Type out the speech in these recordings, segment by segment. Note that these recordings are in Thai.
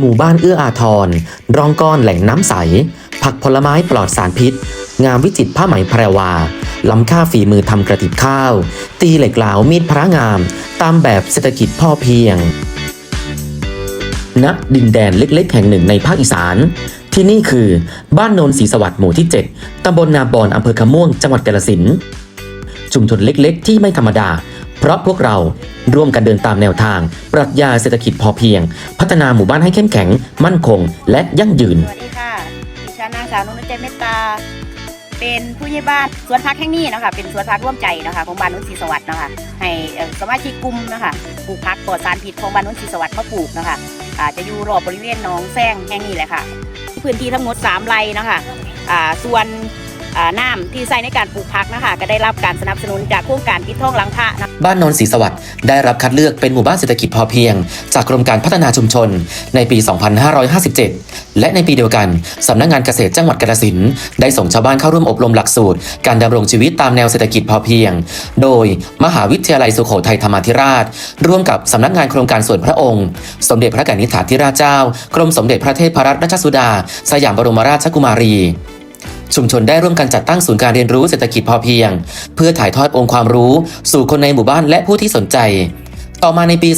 หมู่บ้านเอื้ออาทรรองก้อนแหล่งน้ำใส ผักผลไม้ปลอดสารพิษ งามวิจิตรผ้าไหมแพรวา ล้ำค่าฝีมือทำกระติบข้าว ตีเหล็กเหลามีดพระงาม ตามแบบเศรษฐกิจพ่อเพียง ณ ดินแดนเล็กๆ แห่งหนึ่งในภาคอีสาน ที่นี่คือบ้านโนนศรีสวัสดิ์หมู่ที่ 7ตำบลนาบอนอำเภอขะม่วง จังหวัดกาฬสินธุ์ ชุมชนเล็กๆ ที่ไม่ธรรมดา เพราะพวกเราร่วมกันเดินตามแนวทาง ปรัชญาเศรษฐกิจพอเพียง พัฒนาหมู่บ้านให้เข้มแข็ง มั่นคง และยั่งยืน สวัสดีค่ะดิฉันนางสาวนุ่นใจเมตตา เป็นผู้ใหญ่บ้านสวนพักแห่งนี้นะคะเป็นสวนพักร่วมใจนะคะของบ้านนุ่นศรีสวัสดิ์นะคะให้สมาชิกกลุ่มนะคะปลูกพักปลอดสารพิษของบ้านนุ่นศรีสวัสดิ์มาปลูกนะคะอาจจะอยู่รอบบริเวณหนองแซงแห่งนี้แหละค่ะ พื้นที่ทั้งหมด3ไร่นะคะอ่าส่วน น้ำที่ใช้ในการปลูกพักนะคะก็ได้รับการสนับสนุนจากโครงการปิดทองหลังพระนะบ้านโนนศรีสวัสดิ์ได้รับคัดเลือกเป็นหมู่บ้านเศรษฐกิจพอเพียง จากกรมการพัฒนาชุมชนในปี 2557 และในปีเดียวกันสำนักงานเกษตรจังหวัดกาฬสินธุ์ได้ส่งชาวบ้านเข้าร่วมอบรมหลักสูตร การดำรงชีวิตตามแนวเศรษฐกิจพอเพียง โดยมหาวิทยาลัยสุโขทัยธรรมาธิราช ร่วมกับสำนักงานโครงการส่วนพระองค์ สมเด็จพระกนิษฐาธิราชเจ้ากรมสมเด็จพระเทพรัตนราชสุดา สยามบรมราชกุมารี ชุมชนได้ร่วมกันจัดตั้งศูนย์การเรียนรู้เศรษฐกิจพอเพียง เพื่อถ่ายทอดองค์ความรู้ สู่คนในหมู่บ้านและผู้ที่สนใจ ต่อมาในปี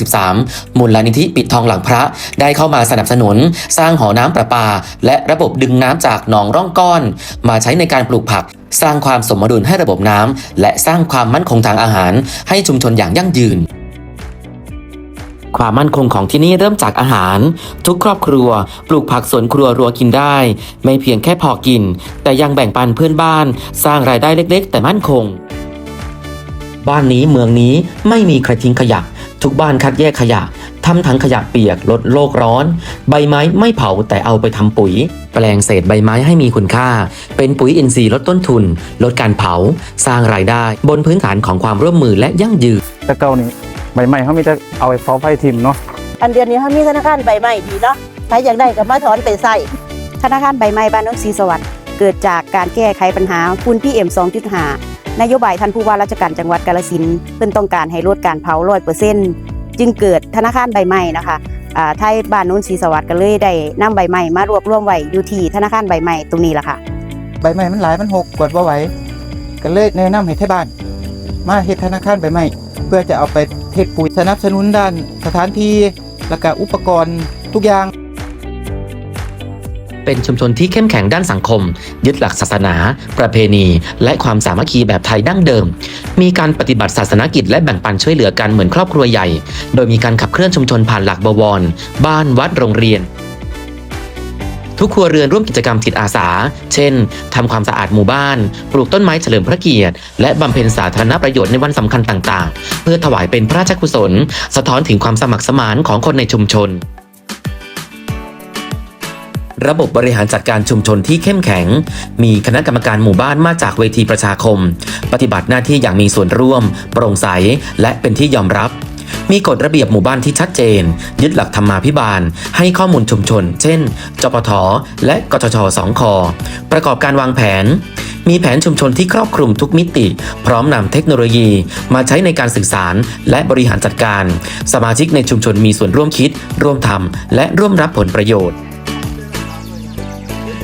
2563 มูลนิธิปิดทองหลังพระได้เข้ามาสนับสนุน สร้างหอน้ำประปา และระบบดึงน้ำจากหนองร่องก้อน มาใช้ในการปลูกผัก สร้างความสมดุลให้ระบบน้ำและสร้างความมั่นคงทางอาหาร ให้ชุมชนอย่างยั่งยืน ความมั่นคงของที่นี่เริ่มจากอาหาร ทุกครอบครัว ปลูกผักสวนครัวรัวกินได้ ไม่เพียงแค่พอกิน แต่ยังแบ่งปันเพื่อนบ้าน สร้างรายได้เล็ก ๆ แต่มั่นคง บ้านนี้เมืองนี้ไม่มีใครทิ้งขยะ ทุกบ้านคัดแยกขยะทำถังขยะเปียกลดโลกร้อน ใบไม้ไม่เผาแต่เอาไปทำปุ๋ย แปลงเศษใบไม้ให้มีคุณค่า เป็นปุ๋ยอินทรีย์ลดต้นทุน ลดการเผา สร้างรายได้ บนพื้นฐานของความร่วมมือและยั่งยืนแต่เก่านี่ ใบไม้เขามีแต่เอาไปเผาไฟทิมเนาะอันเดือนนี้เขามีธนาคารใบใหม่ดีเนาะถ้าอยากได้ก็มาถอนไปใส่ธนาคารใบไม้บ้านนนทรีสวัสดิ์เกิดจากการแก้ไขปัญหาฝุ่น PM 2.5นโยบายท่านผู้ว่าราชการจังหวัดกาฬสินธุ์เพิ่นต้องการให้ลดการเผาร้อยเปอร์เซ็นต์จึงเกิดธนาคารใบไม้นะคะอ่าไทยบ้านนนทรีสวัสดิ์ก็เลยได้นำใบไม้มารวบรวมไว้อยู่ที่ธนาคารใบไม้ตรงนี้แหละค่ะ ใบไม้มันหลายมันหกกดว่าไหวก็เลยแนะนำให้ที่บ้าน มาเฮ็ดธนาคารใบไม้เพื่อจะเอาไป เฮ็ดปุ๋ยสนับสนุนด้านสถานที่และก็อุปกรณ์ทุกอย่างเป็นชุมชนที่เข้มแข็งด้านสังคม ยึดหลักศาสนา ประเพณี และความสามัคคีแบบไทยดั้งเดิม มีการปฏิบัติศาสนกิจและแบ่งปันช่วยเหลือกันเหมือนครอบครัวใหญ่ โดยมีการขับเคลื่อนชุมชนผ่านหลักบวร บ้านวัดโรงเรียน ทุกครัวเรือนร่วมกิจกรรมจิตอาสา เช่นทำความสะอาดหมู่บ้าน ปลูกต้นไม้เฉลิมพระเกียรติ และบำเพ็ญสาธารณประโยชน์ในวันสำคัญต่างๆ เพื่อถวายเป็นพระราชกุศล สะท้อนถึงความสมัครสมานของคนในชุมชนระบบบริหารจัดการชุมชนที่เข้มแข็ง มีคณะกรรมการหมู่บ้านมาจากเวทีประชาคม ปฏิบัติหน้าที่อย่างมีส่วนร่วม โปร่งใส และเป็นที่ยอมรับ มีกฎระเบียบหมู่บ้านที่ชัดเจน ยึดหลักธรรมาภิบาล ให้ข้อมูลชุมชน เช่น จปท และกทชสองคอประกอบการวางแผน มีแผนชุมชนที่ครอบคลุมทุกมิติ พร้อมนำเทคโนโลยี มาใช้ในการสื่อสาร และบริหารจัดการ สมาชิกในชุมชนมีส่วนร่วมคิด ร่วมทำและร่วมรับผลประโยชน์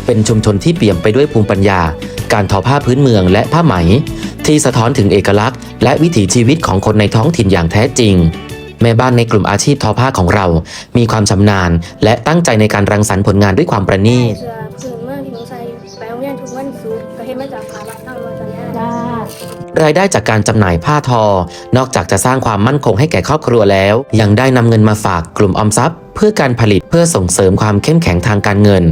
เป็นชุมชนที่เปี่ยมไปด้วยภูมิปัญญา การทอผ้าพื้นเมืองและผ้าไหม ที่สะท้อนถึงเอกลักษณ์ และวิถีชีวิตของคนในท้องถิ่นอย่างแท้จริง แม่บ้านในกลุ่มอาชีพทอผ้าของเรา มีความชำนาญ และตั้งใจในการรังสรรค์ผลงานด้วยความประณีตเสื้อผืนเมืองที่หนูใส่ไปโรงเรียนทุกวันศุกร์ก็เฮ็ดมาจากผ้าบ้านนอกมาจากย่าจ้ารายได้จากการจำหน่ายผ้าทอ นอกจากจะสร้างความมั่นคงให้แก่ครอบครัวแล้ว ยังได้นำเงินมาฝากกลุ่มออมทรัพย์ เพื่อการผลิตเพื่อส่งเสริมความเข้มแข็งทางการเงิน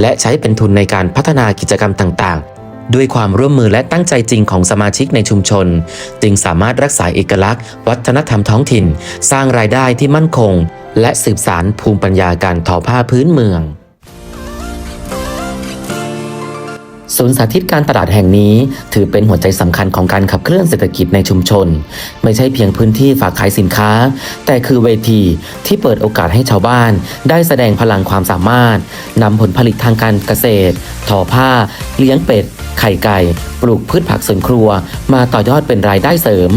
และใช้เป็นทุนในการพัฒนากิจกรรมต่างๆ ด้วยความร่วมมือและตั้งใจจริงของสมาชิกในชุมชน จึงสามารถรักษาเอกลักษณ์ วัฒนธรรมท้องถิ่น สร้างรายได้ที่มั่นคง และสืบสารภูมิปัญญาการทอผ้าพื้นเมือง ศูนย์สาธิตการตลาดแห่งนี้ถือเป็นหัวใจสำคัญของการขับเคลื่อนเศรษฐกิจในชุมชน ไม่ใช่เพียงพื้นที่ฝากขายสินค้า แต่คือเวทีที่เปิดโอกาสให้ชาวบ้าน ได้แสดงพลังความสามารถนำผลผลิตทางการเกษตร ทอผ้า เลี้ยงเป็ด ไข่ไก่ ปลูกพืชผักสวนครัว มาต่อยอดเป็นรายได้เสริม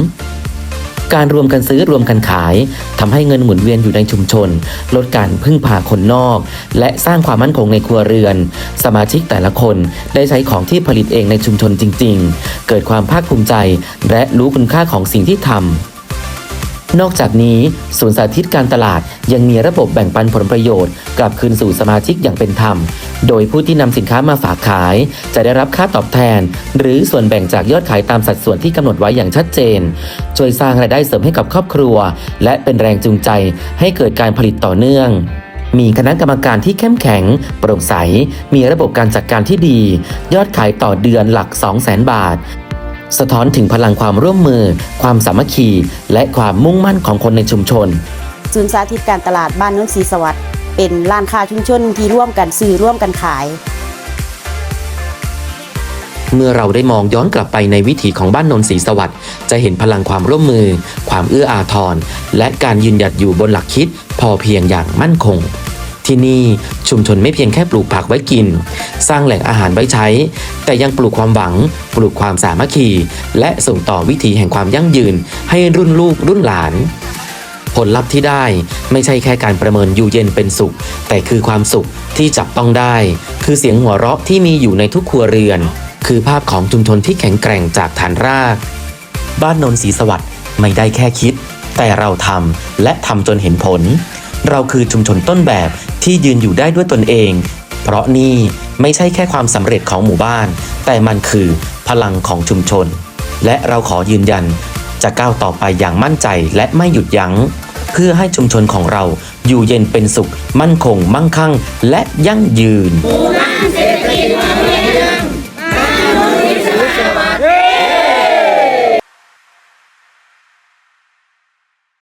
การรวมกันซื้อรวมกันขายทำให้เงินหมุนเวียนอยู่ในชุมชน ลดการพึ่งพาคนนอก และสร้างความมั่นคงในครัวเรือน สมาชิกแต่ละคนได้ใช้ของที่ผลิตเองในชุมชนจริง ๆ เกิดความภาคภูมิใจ และรู้คุณค่าของสิ่งที่ทำนอกจากนี้ศูนย์สาธิตการตลาดยังมีระบบแบ่งปันผลประโยชน์ กลับคืนสู่สมาชิกอย่างเป็นธรรม โดยผู้ที่นำสินค้ามาฝากขาย จะได้รับค่าตอบแทน หรือส่วนแบ่งจากยอดขายตามสัดส่วนที่กำหนดไว้อย่างชัดเจน ช่วยสร้างรายได้เสริมให้กับครอบครัว และเป็นแรงจูงใจให้เกิดการผลิตต่อเนื่องมีคณะกรรมการที่เข้มแข็ง โปร่งใส มีระบบการจัดการที่ดี ยอดขายต่อเดือนหลัก 200,000 บาท สะท้อนถึงพลังความร่วมมือ ความสามัคคี และความมุ่งมั่นของคนในชุมชน ศูนย์สาธิตการตลาดบ้านโน้นศรีสวัสดิ์ เป็นร้านค้าชุมชนที่ร่วมกันซื้อร่วมกันขาย เมื่อเราได้มองย้อนกลับไปในวิถีของบ้านนนทรีสวัสดิ์จะเห็นพลังความร่วมมือ ความเอื้ออาทร และการยืนหยัดอยู่บนหลักคิด พอเพียงอย่างมั่นคง ที่นี่ชุมชนไม่เพียงแค่ปลูกผักไว้กิน สร้างแหล่งอาหารไว้ใช้ แต่ยังปลูกความหวัง ปลูกความสามัคคี และส่งต่อวิถีแห่งความยั่งยืนให้รุ่นลูกรุ่นหลาน ผลลัพธ์ที่ได้ไม่ใช่แค่การประเมินอยู่เย็นเป็นสุข แต่คือความสุขที่จับต้องได้ คือเสียงหัวเราะที่มีอยู่ในทุกครัวเรือน คือภาพของชุมชนที่แข็งแกร่งจากฐานราก บ้านนนทรีสวัสดิ์ไม่ได้แค่คิด แต่เราทำและทำจนเห็นผล เราคือชุมชนต้นแบบที่ยืนอยู่ได้ด้วยตนเอง เพราะนี่ไม่ใช่แค่ความสำเร็จของหมู่บ้าน แต่มันคือพลังของชุมชน และเราขอยืนยันจะก้าวต่อไปอย่างมั่นใจและไม่หยุดยัง้ง เพื่อให้ชุมชนของเราอยู่เย็นเป็นสุข มั่นคง มั่งคั่ง และยั่งยืน